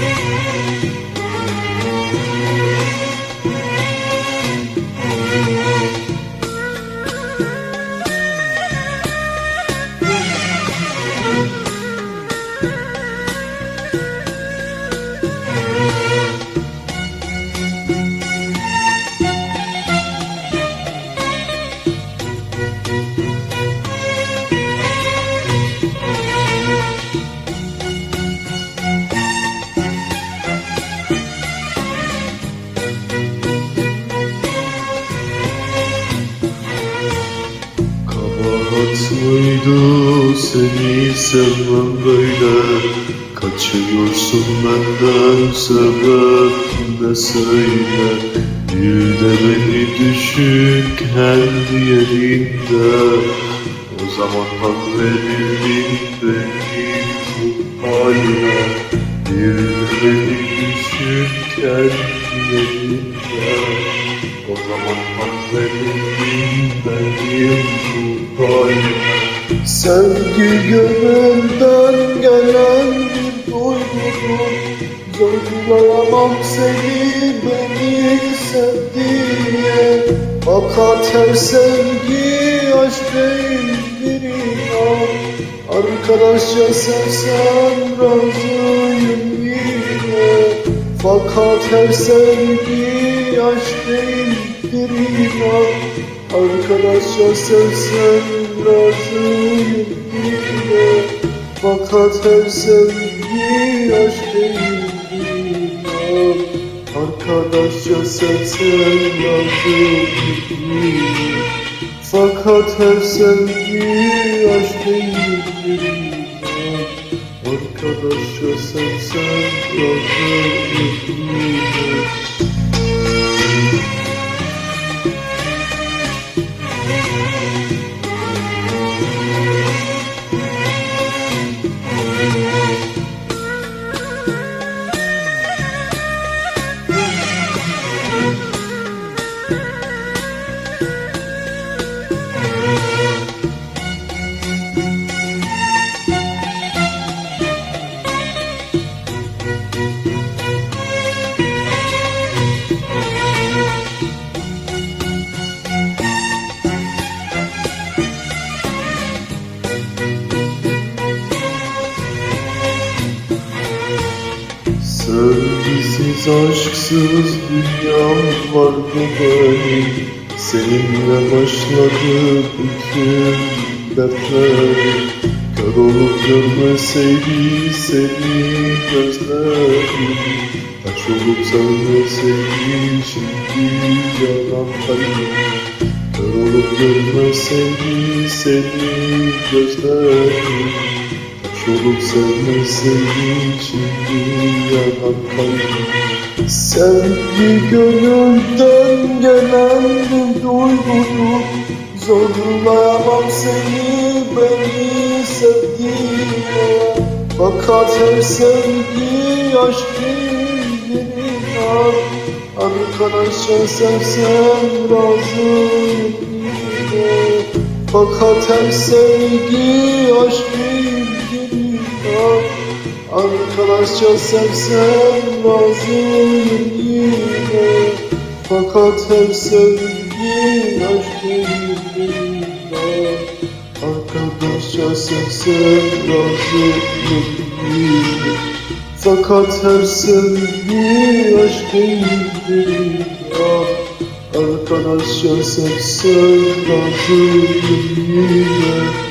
Yeah. Muydu seni sevmem böyle. Kaçıyorsun benden sebep ne söyle. Bir de beni düşün kendi yerinde. O zaman hak verirdin benim bu haline Bir de beni düşün kendi yerinde. O zaman hak verirdin benim bu haline Sevgi gönülden gelen bir duygudur Zorlayamam seni beni sevdiğe Fakat her sevgi aşk değil bir inan Arkadaşça sevsem razıyım yine Fakat her sevgi aşk değil bir inan Arkadaşça sevsem razıyım yine? Fakat her sevgi aşk değil inan Arkadaşça sevsem razıyım yine? Fakat her sevgi aşk değil Arkadaşça sevsem razıyım yine Sevgisiz aşksız dünyam var bu benim Seninle başladı bütün dertlerim Kör olup görmeseydi seni gözlerim Taş olup sevmeseydi şimdi yalan kalbim Kör olup görmeseydi seni gözlerim Taş olup sevmeseydin şimdi yanan kalbim Sevgi gönülden gelen bir duygudur Zorlayamam seni beni sevdiğine. Fakat her sevgi aşk değildir inan Arkadaşça sevsem razıyım Fakat her sevgi aşk inan Arkadaşça sevsem razıyım yine Fakat her sevgi aşk inan Arkadaşça sevsem razıyım yine Fakat her sevgi aşk inan Arkadaşça sevsem razıyım yine